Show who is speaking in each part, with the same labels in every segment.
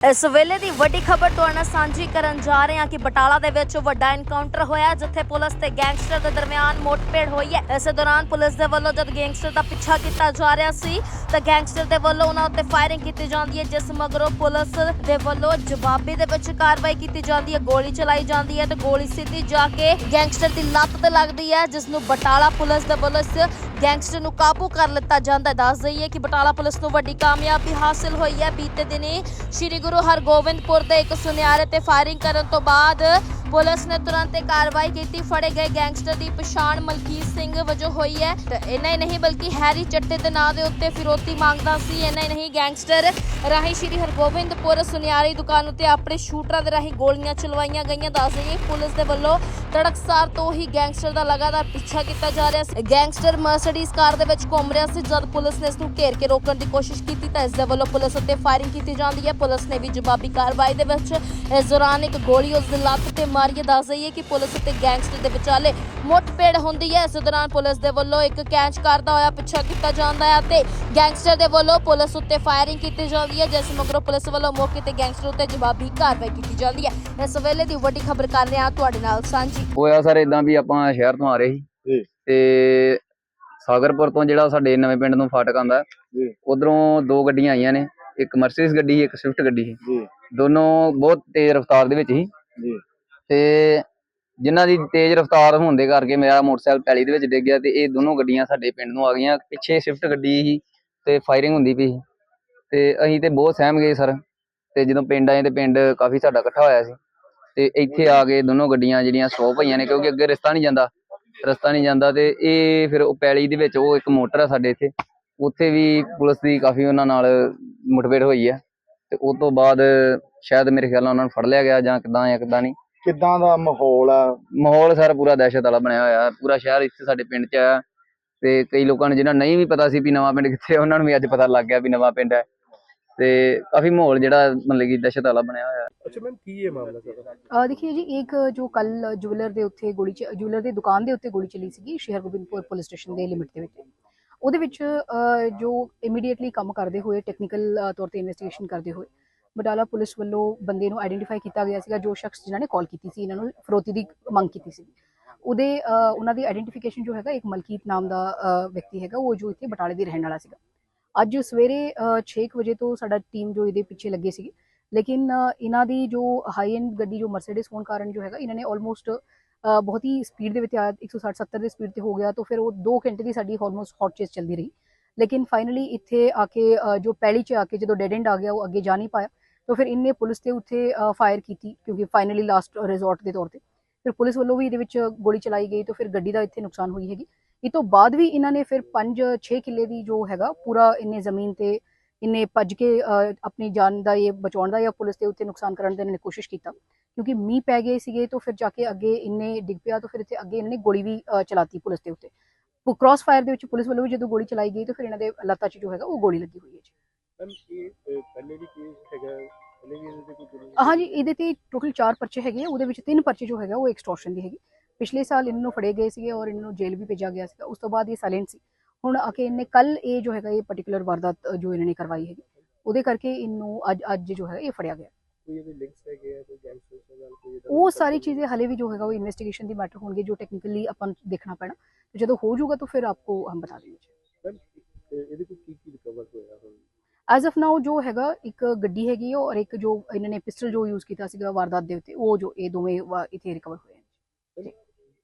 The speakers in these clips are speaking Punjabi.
Speaker 1: ਇਸ ਵੇਲੇ ਦੀ ਵੱਡੀ ਖਬਰ ਤੁਹਾਡੇ ਨਾਲ ਸਾਂਝੀ ਕਰਨ ਜਾ ਰਹੇ ਹਾਂ ਕਿ ਬਟਾਲਾ ਦੇ ਵਿੱਚ ਵੱਡਾ ਐਨਕਾਊਂਟਰ ਹੋਇਆ ਜਿੱਥੇ ਪੁਲਿਸ ਤੇ ਗੈਂਗਸਟਰ ਦੇ ਦਰਮਿਆਨ ਮੋਟਪੇੜ ਹੋਈ ਹੈ। ਇਸੇ ਦੌਰਾਨ ਪੁਲਿਸ ਦੇ ਵੱਲੋਂ ਜਦ ਗੈਂਗਸਟਰ ਦਾ ਪਿੱਛਾ ਕੀਤਾ ਜਾ ਰਿਹਾ ਸੀ, ਤਾਂ ਗੈਂਗਸਟਰ ਦੇ ਵੱਲੋਂ ਉਹਨਾਂ ਉੱਤੇ ਫਾਇਰਿੰਗ ਕੀਤੀ ਜਾਂਦੀ ਹੈ, ਜਿਸ ਮਗਰੋਂ ਪੁਲਿਸ ਦੇ ਵੱਲੋਂ ਜਵਾਬੀ ਦੇ ਵਿੱਚ ਕਾਰਵਾਈ ਕੀਤੀ ਜਾਂਦੀ ਹੈ, ਗੋਲੀ ਚਲਾਈ ਜਾਂਦੀ ਹੈ ਤੇ ਗੋਲੀ ਸਿੱਧੀ ਜਾ ਕੇ ਗੈਂਗਸਟਰ ਦੀ ਲੱਤ ਤੇ ਲੱਗਦੀ ਹੈ, ਜਿਸ ਨੂੰ ਬਟਾਲਾ ਪੁਲਿਸ ਦੇ ਵੱਲੋਂ ਇਸ ਗੈਂਗਸਟਰ ਨੂੰ ਕਾਬੂ ਕਰ ਲਿੱਤਾ ਜਾਂਦਾ ਦੱਸ ਦਈਏ ਕਿ ਬਟਾਲਾ ਪੁਲਿਸ ਨੂੰ ਵੱਡੀ ਕਾਮਯਾਬੀ ਹਾਸਲ ਹੋਈ ਹੈ। ਬੀਤੇ ਦਿਨੀ ਸ਼੍ਰੀ ਗੁਰੂ ਹਰਗੋਬਿੰਦਪੁਰ ਦੇ ਇੱਕ ਸੁਨਿਆਰੇ ਤੇ ਫਾਇਰਿੰਗ ਕਰਨ ਤੋਂ ਬਾਅਦ ਪੁਲਿਸ ਨੇ ਤੁਰੰਤ ਇਹ ਕਾਰਵਾਈ ਕੀਤੀ। ਫੜੇ ਗਏ ਗੈਂਗਸਟਰ ਦੀ ਪਛਾਣ ਮਲਕੀਤ ਸਿੰਘ ਵਜੋਂ ਹੋਈ ਹੈ। ਤੇ ਇੰਨਾ ਹੀ ਨਹੀਂ ਬਲਕਿ ਹੈਰੀ ਚੱਟੇ ਦੇ ਨਾਂ ਦੇ ਉੱਤੇ ਫਿਰੋਤੀ ਮੰਗਦਾ ਸੀ। ਇਹਨਾਂ ਹੀ ਨਹੀਂ ਗੈਂਗਸਟਰ ਰਾਹੀਂ ਸ਼੍ਰੀ ਹਰਗੋਬਿੰਦਪੁਰ ਸੁਨਿਆਰੀ ਦੁਕਾਨ ਉੱਤੇ ਆਪਣੇ ਸ਼ੂਟਰਾਂ ਦੇ ਰਾਹੀਂ ਗੋਲੀਆਂ ਚਲਵਾਈਆਂ ਗਈਆਂ। ਦੱਸ ਦਈਏ ਪੁਲਿਸ ਦੇ ਵੱਲੋਂ ਤੜਕਸਾਰ ਤੋਂ ਹੀ ਗੈਂਗਸਟਰ ਦਾ ਲਗਾਤਾਰ ਪਿੱਛਾ ਕੀਤਾ ਜਾ ਰਿਹਾ ਸੀ। ਗੈਂਗਸਟਰ ਮਰਸੀਡੀਜ਼ ਕਾਰ ਦੇ ਵਿੱਚ ਘੁੰਮ ਰਿਹਾ ਸੀ। ਜਦ ਪੁਲਿਸ ਨੇ ਇਸ ਨੂੰ ਘੇਰ ਕੇ ਰੋਕਣ ਦੀ ਕੋਸ਼ਿਸ਼ ਕੀਤੀ, ਤਾਂ ਇਸ ਦੇ ਵੱਲੋਂ ਪੁਲਿਸ ਉੱਤੇ ਫਾਇਰਿੰਗ ਕੀਤੀ ਜਾਂਦੀ ਹੈ। ਪੁਲਿਸ ਨੇ ਵੀ ਜਵਾਬੀ ਕਾਰਵਾਈ ਦੇ ਵਿੱਚ ਇਸ ਦੌਰਾਨ ਇੱਕ ਗੋਲੀ ਉਸ ਦੀ ਲੱਤ ਤੇ ਮਾਰੀ ਹੈ। ਦੱਸ ਦਈਏ ਕਿ ਪੁਲਿਸ ਉੱਤੇ ਗੈਂਗਸਟਰ ਦੇ ਵਿਚਾਲੇ ਮੁੱਠਭੇੜ ਹੁੰਦੀ ਹੈ। ਇਸ ਦੌਰਾਨ ਪੁਲਿਸ ਦੇ ਵੱਲੋਂ ਇੱਕ ਕੈਚ ਕਰਦਾ ਹੋਇਆ ਪਿੱਛਾ ਕੀਤਾ ਜਾਂਦਾ ਹੈ ਤੇ ਗੈਂਗਸਟਰ ਦੇ ਵੱਲੋਂ ਪੁਲਿਸ ਉੱਤੇ ਫਾਇਰਿੰਗ ਕੀਤੀ ਜਾਂਦੀ ਹੈ, ਜਿਸ ਮਗਰੋਂ ਪੁਲਿਸ ਵੱਲੋਂ ਮੌਕੇ ਤੇ ਗੈਂਗਸਟਰ ਉੱਤੇ ਜਵਾਬੀ ਕਾਰਵਾਈ ਕੀਤੀ ਜਾਂਦੀ ਹੈ। ਇਸ ਵੇਲੇ ਦੀ ਵੱਡੀ ਖਬਰ ਕਰ ਰਹੇ ਹਾਂ ਤੁਹਾਡੇ ਨਾਲ ਸਾਂਝੀ।
Speaker 2: ਹੋਇਆ ਸਰ ਇਦਾਂ ਵੀ ਆਪਾਂ ਸ਼ਹਿਰ ਤੋਂ ਆ ਰਹੇ ਸੀ। ਤੇ ਸਾਗਰਪੁਰ ਤੋਂ ਜਿਹੜਾ ਸਾਡੇ ਨਵੇਂ ਪਿੰਡ ਨੂੰ ਫਾਟਕ ਆਉਂਦਾ
Speaker 3: ਜੀ।
Speaker 2: ਉਧਰੋਂ ਦੋ ਗੱਡੀਆਂ ਆਈਆਂ ਨੇ ਇੱਕ ਮਰਸੀਡੀਜ਼ ਗੱਡੀ ਸੀ ਇੱਕ ਸਵਿਫਟ ਗੱਡੀ ਸੀ।
Speaker 3: ਜੀ।
Speaker 2: ਦੋਨੋਂ ਬਹੁਤ ਤੇਜ਼ ਰਫ਼ਤਾਰ ਦੇ ਵਿੱਚ ਸੀ।
Speaker 3: ਜੀ।
Speaker 2: ਤੇ ਜਿਨ੍ਹਾਂ ਦੀ ਤੇਜ਼ ਰਫ਼ਤਾਰ ਹੋਣ ਦੇ ਕਰਕੇ ਮੇਰਾ ਮੋਟਰਸਾਈਕਲ ਪੈਲੀ ਦੇ ਵਿੱਚ ਡਿੱਗ ਗਿਆ ਤੇ ਇਹ ਦੋਨੋਂ ਗੱਡੀਆਂ ਸਾਡੇ ਪਿੰਡ ਨੂੰ ਆ ਗਈਆਂ। ਪਿੱਛੇ ਸਵਿਫਟ ਗੱਡੀ ਸੀ ਤੇ ਫਾਇਰਿੰਗ ਹੁੰਦੀ ਪਈ ਤੇ ਅਸੀਂ ਤੇ ਬਹੁਤ ਸਹਿਮ ਗਏ ਸਰ। ਤੇ ਜਦੋਂ ਪਿੰਡ ਆਏ ਤੇ ਪਿੰਡ ਕਾਫੀ ਸਾਡਾ ਇਕੱਠਾ ਹੋਇਆ ਸੀ। ਤੇ ਇੱਥੇ ਆ ਕੇ ਦੋਨੋਂ ਗੱਡੀਆਂ ਜਿਹੜੀਆਂ ਸੌ ਪਈਆਂ ਨੇ ਕਿਉਂਕਿ ਅੱਗੇ ਰਸਤਾ ਨਹੀਂ ਜਾਂਦਾ ਰਸਤਾ ਨਹੀਂ ਜਾਂਦਾ ਤੇ ਇਹ ਫਿਰ ਉਹ ਪੈਲੀ ਦੇ ਵਿੱਚ ਉਹ ਇੱਕ ਮੋਟਰ ਆ ਸਾਡੇ ਇੱਥੇ ਉੱਥੇ ਵੀ ਪੁਲਿਸ ਦੀ ਕਾਫੀ ਉਹਨਾਂ ਨਾਲ ਮੁਠਭੇੜ ਹੋਈ ਹੈ ਤੇ ਉਸ ਤੋਂ ਬਾਅਦ ਸ਼ਾਇਦ ਮੇਰੇ ਖਿਆਲ ਨਾਲ ਉਹਨਾਂ ਨੂੰ ਫੜ ਲਿਆ ਗਿਆ ਜਾਂ ਕਿਦਾਂ ਜਾਂ ਕਿਦਾਂ ਨਹੀਂ।
Speaker 3: ਕਿੱਦਾਂ ਦਾ ਮਾਹੌਲ ਆ?
Speaker 2: ਮਾਹੌਲ ਸਾਰਾ ਪੂਰਾ ਦਹਿਸ਼ਤ ਵਾਲਾ ਬਣਿਆ ਹੋਇਆ ਹੈ ਪੂਰਾ ਸ਼ਹਿਰ ਇੱਥੇ ਸਾਡੇ ਪਿੰਡ 'ਚ ਆਇਆ ਤੇ ਕਈ ਲੋਕਾਂ ਨੂੰ ਜਿਹਨਾਂ ਨਹੀਂ ਵੀ ਪਤਾ ਸੀ ਵੀ ਨਵਾਂ ਪਿੰਡ ਕਿੱਥੇ ਹੈ, ਉਹਨਾਂ ਨੂੰ ਵੀ ਅੱਜ ਪਤਾ ਲੱਗ ਗਿਆ ਵੀ ਨਵਾਂ ਪਿੰਡ ਹੈ ਤੇ काफी माहौल ਜਿਹੜਾ ਮਤਲਬ ਕਿ ਦਹਿਸ਼ਤ ਵਾਲਾ ਬਣਿਆ ਹੋਇਆ।
Speaker 4: ਅੱਛਾ ਮੈਮ ਕੀ ਇਹ ਮਾਮਲਾ ਸਾਰਾ
Speaker 5: ਅ, ਦੇਖिए ਜੀ ਇੱਕ ਜੋ ਕੱਲ ਜੁਐਲਰ ਦੇ ਉੱਤੇ ਗੋਲੀ ਚ- ਦੀ ਦੁਕਾਨ ਦੇ ਉੱਤੇ ਗੋਲੀ ਚੱਲੀ ਸੀਗੀ ਸ਼ਹਿਰ ਗੋਬਿੰਦਪੁਰ ਪੁਲਿਸ ਸਟੇਸ਼ਨ ਦੇ ਲਿਮਿਟ ਦੇ ਵਿੱਚ। ਉਹਦੇ ਵਿੱਚ ਜੋ ਇਮੀਡੀਏਟਲੀ ਕੰਮ ਕਰਦੇ ਹੋਏ ਟੈਕਨੀਕਲ ਤੌਰ ਤੇ ਇਨਵੈਸਟੀਗੇਸ਼ਨ ਕਰਦੇ ਹੋਏ ਬਟਾਲਾ ਪੁਲਿਸ ਵੱਲੋਂ ਬੰਦੇ ਨੂੰ ਆਈਡੈਂਟੀਫਾਈ ਕੀਤਾ ਗਿਆ ਸੀਗਾ ਜੋ ਸ਼ਖਸ ਜਿਨ੍ਹਾਂ ਨੇ ਕਾਲ ਕੀਤੀ ਸੀ ਇਹਨਾਂ ਨੂੰ ਫਰੋਤੀ ਦੀ ਮੰਗ ਕੀਤੀ ਸੀ ਉਹਦੇ ਅ, ਉਹਨਾਂ ਦੀ ਆਈਡੈਂਟੀਫਿਕੇਸ਼ਨ ਜੋ ਹੈਗਾ ਇੱਕ ਮਲਕੀਤ ਨਾਮ ਦਾ ਵਿਅਕਤੀ ਹੈਗਾ ਉਹ ਜੋ ਇੱਥੇ ਬਟਾਲੇ ਦੇ ਰਹਿਣ ਵਾਲਾ ਸੀਗਾ। ਅੱਜ ਸਵੇਰੇ 6 ਵਜੇ ਤੋਂ ਸਾਡਾ ਟੀਮ ਜੋ ਇਹਦੇ ਪਿੱਛੇ ਲੱਗੇ ਸੀਗੇ ਲੇਕਿਨ ਇਹਨਾਂ ਦੀ ਜੋ ਹਾਈ ਐਂਡ ਗੱਡੀ, ਜੋ ਮਰਸੀਡੀਜ਼ ਹੋਣ ਕਾਰਨ ਜੋ ਹੈਗਾ, ਇਹਨਾਂ ਨੇ ਆਲਮੋਸਟ ਬਹੁਤ ਹੀ ਸਪੀਡ ਦੇ ਵਿੱਚ ਆਇਆ। 160 70 ਦੀ ਸਪੀਡ ਤੇ ਹੋ ਗਿਆ ਤਾਂ ਫਿਰ ਉਹ 2 ਘੰਟੇ ਦੀ ਸਾਡੀ ਆਲਮੋਸਟ ਹੌਟ ਚੇਸ ਚੱਲਦੀ ਰਹੀ। ਲੇਕਿਨ ਫਾਈਨਲੀ ਇੱਥੇ ਆ ਕੇ ਜੋ ਪੈਲੀ 'ਚ ਆ ਕੇ ਜਦੋਂ ਡੈਡ ਐਂਡ ਆ ਗਿਆ, ਉਹ ਅੱਗੇ ਜਾ ਨਹੀਂ ਪਾਇਆ। ਤਾਂ ਫਿਰ ਇਹਨੇ ਪੁਲਿਸ 'ਤੇ ਉੱਥੇ ਫਾਇਰ ਕੀਤੀ ਕਿਉਂਕਿ ਫਾਈਨਲੀ ਲਾਸਟ ਰਿਜ਼ੋਰਟ ਦੇ ਤੌਰ ਤੇ। ਫਿਰ ਪੁਲਿਸ ਵੱਲੋਂ ਵੀ ਇਹਦੇ ਵਿੱਚ ਗੋਲੀ ਚਲਾਈ ਗਈ ਤਾਂ ਫਿਰ ਗੱਡੀ ਦਾ ਇੱਥੇ ਨੁਕਸਾਨ ਹੋਈ ਹੈਗੀ। ਇਹ ਤੋਂ ਬਾਅਦ ਵੀ ਇਹਨਾਂ ਨੇ ਫਿਰ 5-6 ਕਿੱਲੇ ਦੀ ਜੋ ਹੈਗਾ ਪੂਰਾ ਇਹਨੇ ਜ਼ਮੀਨ ਤੇ ਇਹਨੇ ਭੱਜ ਕੇ ਆਪਣੀ ਜਾਨ ਦਾ ਇਹ ਬਚਾਉਣ ਦਾ ਜਾਂ ਪੁਲਿਸ ਦੇ ਉੱਤੇ ਨੁਕਸਾਨ ਕਰਨ ਦਾ ਇਹਨਾਂ ਨੇ ਕੋਸ਼ਿਸ਼ ਕੀਤਾ। ਕਿਉਂਕਿ ਮੀਂਹ ਪੈ ਗਏ ਸੀਗੇ ਤਾਂ ਫਿਰ ਜਾ ਕੇ ਅੱਗੇ ਇੰਨੇ ਡਿੱਗ ਪਿਆ ਤਾਂ ਫਿਰ ਇੱਥੇ ਅੱਗੇ ਇਹਨਾਂ ਨੇ ਗੋਲੀ ਵੀ ਚਲਾਤੀ ਪੁਲਿਸ ਦੇ ਉੱਤੇ। ਕ੍ਰਾਸ ਫਾਇਰ ਦੇ ਵਿੱਚ ਪੁਲਿਸ ਵੱਲੋਂ ਵੀ ਜਦੋਂ ਗੋਲੀ ਚਲਾਈ ਗਈ ਤਾਂ ਫਿਰ ਇਹਨਾਂ ਦੇ ਲੱਤਾਂ 'ਚ ਜੋ ਹੈਗਾ ਉਹ ਗੋਲੀ ਲੱਗੀ ਹੋਈ ਹੈ ਜੀ।
Speaker 4: ਪਹਿਲੇ ਵੀ ਕੇਸ ਹੈਗਾ ਪਹਿਲੇ ਵੀ ਇਹਦੇ ਤੇ ਕੋਈ
Speaker 5: ਹਾਂਜੀ ਇਹਦੇ ਤੇ ਟੋਟਲ 4 ਪਰਚੇ ਹੈਗੇ ਆ ਉਹਦੇ ਵਿੱਚ ਤਿੰਨ ਪਰਚੇ ਜੋ ਹੈਗਾ ਉਹ ਐਕਸਟੋਰਸ਼ਨ ਦੀ ਹੈਗੀ। ਪਿਛਲੇ ਸਾਲ ਇਹਨਾਂ ਨੂੰ ਫੜੇ ਗਏ ਸੀਗੇ ਔਰ ਇਹਨਾਂ ਨੂੰ ਜੇਲ੍ਹ ਵੀ ਭੇਜਿਆ ਗਿਆ ਸੀਗਾ ਉਸ ਤੋਂ ਬਾਅਦ ਇਹ ਸਾਇਲੈਂਟ ਸੀ। ਹੁਣ ਆ ਕੇ ਇਹਨੇ ਕੱਲ ਇਹ ਜੋ ਹੈਗਾ ਇਹ ਪਾਰਟਿਕੂਲਰ ਵਾਰਦਾਤ ਜੋ ਇਹਨਾਂ ਨੇ ਕਰਵਾਈ ਹੈਗੀ ਉਹਦੇ ਕਰਕੇ ਇਹਨੂੰ ਅੱਜ ਅੱਜ ਜੋ ਹੈ ਇਹ ਫੜਿਆ ਗਿਆ। ਉਹ ਸਾਰੀ ਚੀਜ਼ੇ ਹਲੇ ਵੀ ਜੋ ਹੈਗਾ ਉਹ ਇਨਵੈਸਟੀਗੇਸ਼ਨ ਦੀ ਮੈਟਰ ਹੋਣਗੇ ਜੋ ਟੈਕਨੀਕਲੀ ਆਪਾਂ ਨੂੰ ਦੇਖਣਾ ਪੈਣਾ। ਤੇ ਜਦੋਂ ਹੋ ਜਾਊਗਾ ਤਾਂ ਫਿਰ ਆਪਕੋ ਹਮ ਬਤਾ
Speaker 4: ਮੈਮ ਇਹਦੇ ਕੋਲ ਕੀ ਕੀ ਰਿਕਵਰ ਹੋਇਆ ਹੁਣ?
Speaker 5: ਐਜ਼ ਆਫ ਨਾਓ ਜੋ ਹੈਗਾ ਇੱਕ ਗੱਡੀ ਹੈਗੀ ਔਰ ਇੱਕ ਜੋ ਇਹਨਾਂ ਨੇ ਪਿਸਟਲ ਜੋ ਯੂਜ਼ ਕੀਤਾ ਸੀਗਾ ਵਾਰਦਾਤ ਦੇ ਉੱਤੇ ਉਹ ਜੋ ਇਹ ਦੋਵੇਂ ਇੱਥੇ ਰਿਕਵਰ ਹੋਏ ਹਨ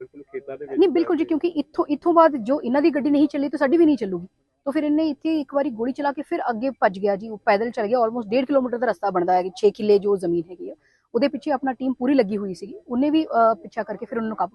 Speaker 4: ਬਿਲਕੁਲ ਖੇਤਾਂ ਦੇ ਵਿੱਚ
Speaker 5: ਨਹੀਂ ਬਿਲਕੁਲ ਜੀ ਕਿਉਂਕਿ ਇੱਥੋਂ ਇੱਥੋਂ ਬਾਅਦ ਜੋ ਇਹਨਾਂ ਦੀ ਗੱਡੀ ਨਹੀਂ ਚੱਲੀ ਤਾਂ ਸਾਡੀ ਵੀ ਨਹੀਂ ਚੱਲੂਗੀ। ਤਾਂ ਫਿਰ ਇਹਨੇ ਇੱਥੇ ਇੱਕ ਵਾਰੀ ਗੋਲੀ ਚਲਾ ਕੇ ਫਿਰ ਅੱਗੇ ਭੱਜ ਗਿਆ ਜੀ ਉਹ ਪੈਦਲ ਚੱਲ ਗਿਆ ਆਲਮੋਸਟ 1.5 ਕਿਲੋਮੀਟਰ ਦਾ ਰਸਤਾ ਬਣਦਾ ਹੈ 6 ਕਿੱਲੇ ਜੋ ਜ਼ਮੀਨ ਹੈਗੀ ਆ। ਉਹਦੇ ਪਿੱਛੇ ਆਪਣਾ ਟੀਮ ਪੂਰੀ ਲੱਗੀ ਹੋਈ ਸੀਗੀ। ਉਹਨੇ ਵੀ ਪਿੱਛਾ ਕਰਕੇ ਫਿਰ ਉਹਨਾਂ ਨੂੰ ਕਾਬੂ